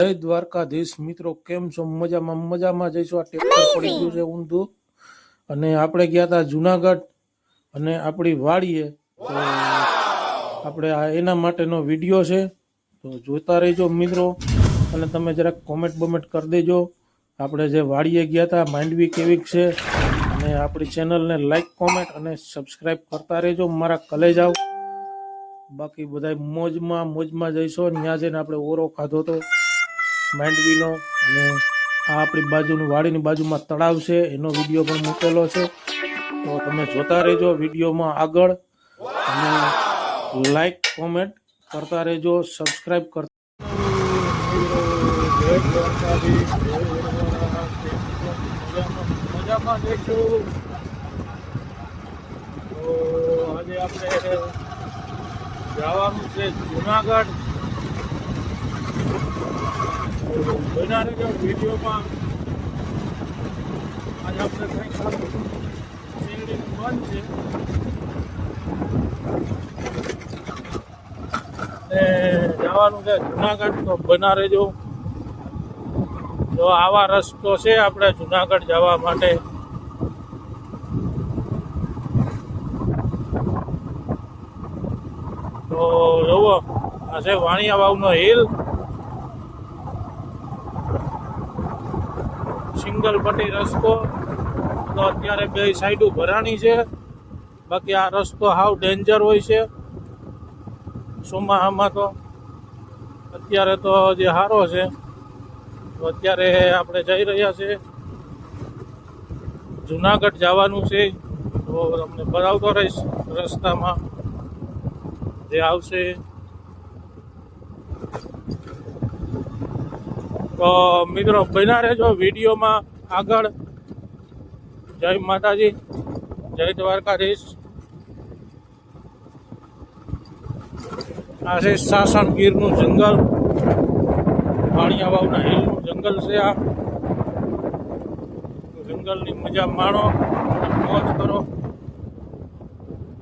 જય દ્વારકાધીશ મિત્રો કેમ છો? મજામાં મજામાં. જઈશું આ ટેક્ટર પડી ગયું છે ઊંધું. અને આપણે ગયા હતા જુનાગઢ અને આપણી વાડીએ. તો આપણે આ એના માટેનો વીડિયો છે. તો જોતા રહેજો મિત્રો. અને તમે જરાક કોમેન્ટ બોમેન્ટ કરી દેજો. આપણે જે વાડીએ ગયા હતા માંડવી કેવીક છે. અને આપણી ચેનલને લાઈક કોમેન્ટ અને સબસ્ક્રાઈબ કરતા રહેજો. મારા કલેજ આવ બાકી બધા મોજમાં મોજમાં જઈશો. ત્યાં જઈને આપણે ઓરો ખાધો તો. માંડવીનો અને આ આપણી બાજુનું વાડીની બાજુમાં તળાવ છે. એનો વીડિયો પણ મૂકેલો છે. તો તમે જોતા રહેજો વિડીયોમાં આગળ. અને લાઈક કોમેન્ટ કરતા રહેજો સબસ્ક્રાઈબ કરતા આજે જવાનું છે જુનાગઢ. રહેજો વિડીયોમાં આજે આપણે કંઈક શેરડીનું બંધ છે. જવાનું છે જુનાગઢ, તો બના તો આવા રસ્તો છે આપણે જુનાગઢ જવા માટે. તો જુઓ, આ છે વાણિયા વાવનો હિલ સિંગલ પટ્ટી રસ્તો. તો અત્યારે બે સાઈડો ભરાણી છે. બાકી આ રસ્તો હાવ ડેન્જર હોય છે. ચોમાહામાં તો અત્યારે તો જે સારો છે, તો અત્યારે આપણે જઈ રહ્યા છે જુનાગઢ જવાનું છે. તો તમને બતાવતો રહીશ રસ્તામાં. જે આવશે તો મિત્રો, બન્યા રહેજો વિડીયોમાં આગળ. જય માતાજી. જય દ્વારકાધીશ. આ છે સાસણ ગીરનું જંગલ. પાણીયા વાવના હિલનું જંગલ છે આ. જંગલની મજા માણો મોજ કરો.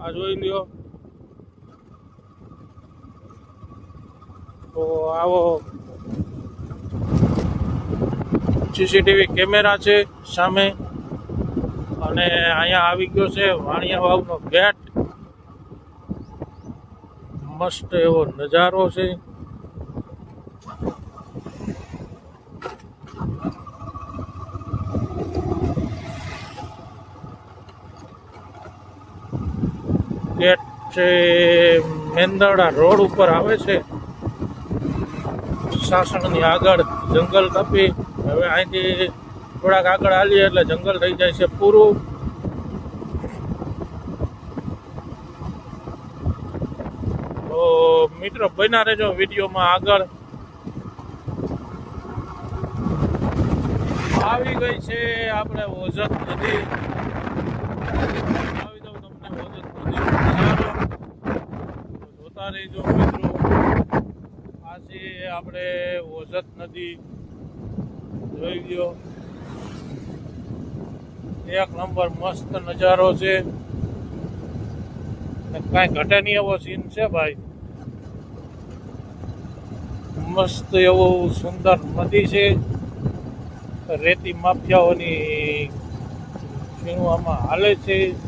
આ જોઈ લ્યો. તો આવો. સીસીટીવી કેમેરા છે સામે. અને અહીંયા આવી ગયો છે વાણિયા વાવનો ગેટ. મસ્ત એવો નજારો છે. ગેટ છે મેંદરડા રોડ ઉપર આવે છે. સાસણની આગળ જંગલ કાપી. હવે અહીંથી થોડાક આગળ હાલીએ એટલે જંગલ થઈ જાય છે પૂરું. તો મિત્રો, બન્યા રહેજો વિડીયોમાં આગળ. આવી ગઈ છે આપણે ઓઝત નદી. આવી દઉં તમને ઓઝત નદી જોતા રહીજો મિત્રો. આજે આપણે ઓઝત નદી. જોઈ ગયો. એક નંબર મસ્ત નજારો છે. કાંઈ ઘટે નહીં એવો સીન છે ભાઈ. મસ્ત એવો સુંદર નદી છે. રેતી માફિયાઓની આમાં હાલે છે.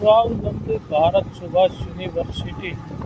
સ્વાવલંબી ભારત સુભાષ યુનિવર્સિટી.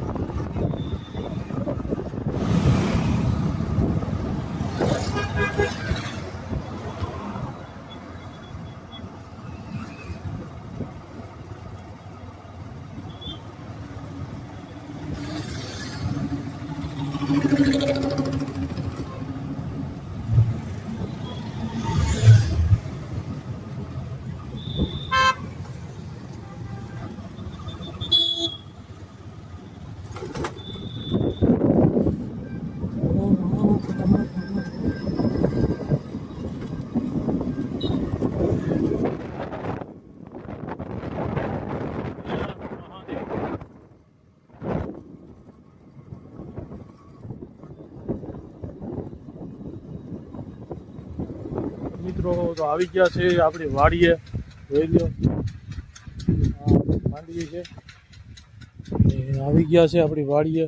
મિત્રો તો આવી ગયા છે આપણી વાડીએ. જોઈ લો માંડવી છે. આવી ગયા છે આપણી વાડીએ.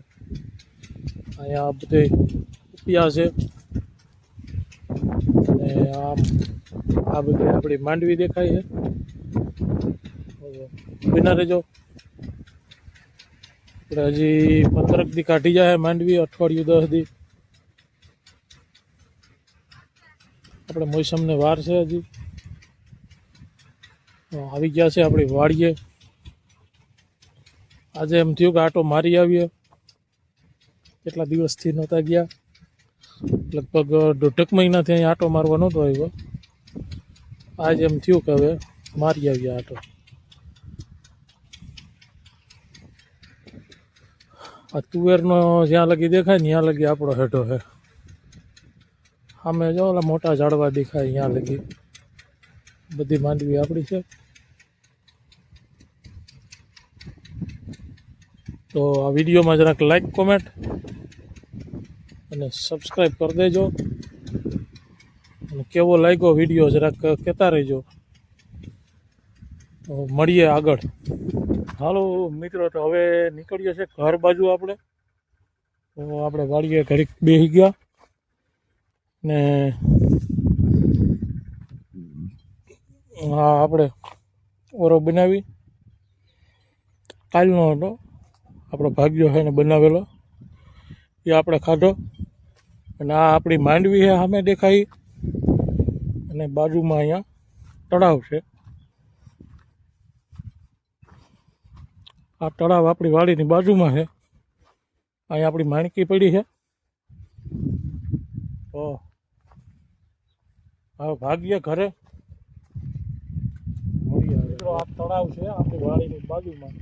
અહીંયા બધે ઉપિયા છે. અને આ બધી આપણી માંડવી દેખાય છે. બિના રહેજો આપણે હજી પંદરક દી કાઢી જાય માંડવી, અઠવાડિયું દસ દી. આપણે મોસમને વાર છે હજી. આવી ગયા છે આપણી વાડીએ. આજે એમ થયું કે આટો મારી આવીએ. કેટલા દિવસથી નહોતા ગયા. લગભગ દોઢેક મહિનાથી અહીં આટો મારવા નહોતો આવ્યો. આજે એમ થયું કે હવે મારી આવીએ આટો. આ તુવેરનો જ્યાં લગી દેખાય ને ત્યાં લગી આપણો હેઠો છે. સામે જો ઓલા મોટા ઝાડવા દેખાય અહીંયા લગી. બધી માંડવી આપણી છે. તો આ વિડીયોમાં જરાક લાઈક કોમેન્ટ અને સબસ્ક્રાઈબ કરી દેજો. અને કેવો લાગ્યો વીડિયો જરાક કહેતા રહેજો. મળીએ આગળ. હાલો મિત્રો, તો હવે નીકળીએ છે ઘર બાજુ આપણે. તો આપણે વાડીએ ઘડીક બેસી ગયા. ને હા, આપણે ઓરો બનાવી. કાલનો હતો. આપણો ભાગ્યો છે ને બનાવેલો. એ આપણે ખાધો. અને આ આપણી માંડવી છે સામે દેખાઈ. અને બાજુમાં અહીંયા તળાવ છે. આ તળાવ આપણી વાડીની બાજુમાં છે. અહીંયા આપણી માણકી પડી છે. તો હવે ભાગ્ય ઘરે. મિત્રો આ તળાવ છે આપણી વાડીની બાજુમાં.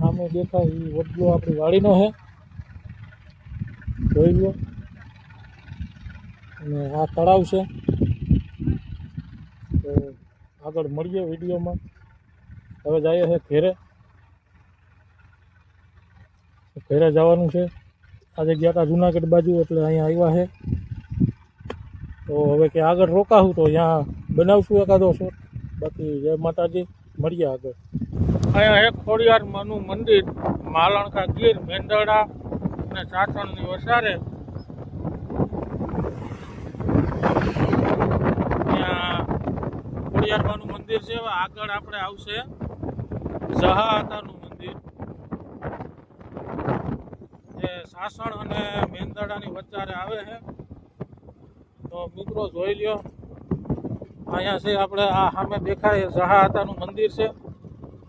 સામે દેખાય એ વડલો આપણી વાડીનો છે. જોઈ લો. અને આ તળાવ છે. તો આગળ મળીએ વિડીયોમાં. હવે જઈએ છે ઘેરે. ઘેરે જવાનું છે. આજે ગયા હતા જુનાગઢ બાજુ એટલે અહીંયા આવ્યા છે. તો હવે કે આગળ રોકાવું તો ત્યાં બનાવશું એકાદો શોટ બાકી જય માતાજી, મળીએ આગળ. અહીંયા એક ખોડિયાર માનું મંદિર, માલણકા ગીર, મેંદરડા અને ચાસણની વસારે. ત્યાં ખોડિયાર માનું મંદિર છે આગળ આપણે આવશે જહાતાનું મંદિર. જે સાસણ અને મેંદરડાની વચ્ચારે આવે છે. તો મિત્રો જોઈ લ્યો. અહીંયા છે આપણે આ સામે દેખાય જહાતાનું મંદિર છે.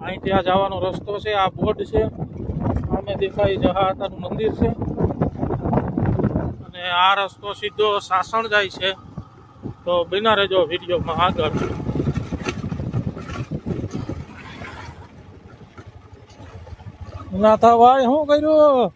અહીં ત્યાં જવાનો રસ્તો છે, આ બોર્ડ છે. સામે દેખાય જહાતાનું મંદિર છે. અને આ રસ્તો સીધો સાસણ જાય છે. તો બિના રહેજો વિડીયોમાં આગળ. નાથાભાઈ શું કર્યું?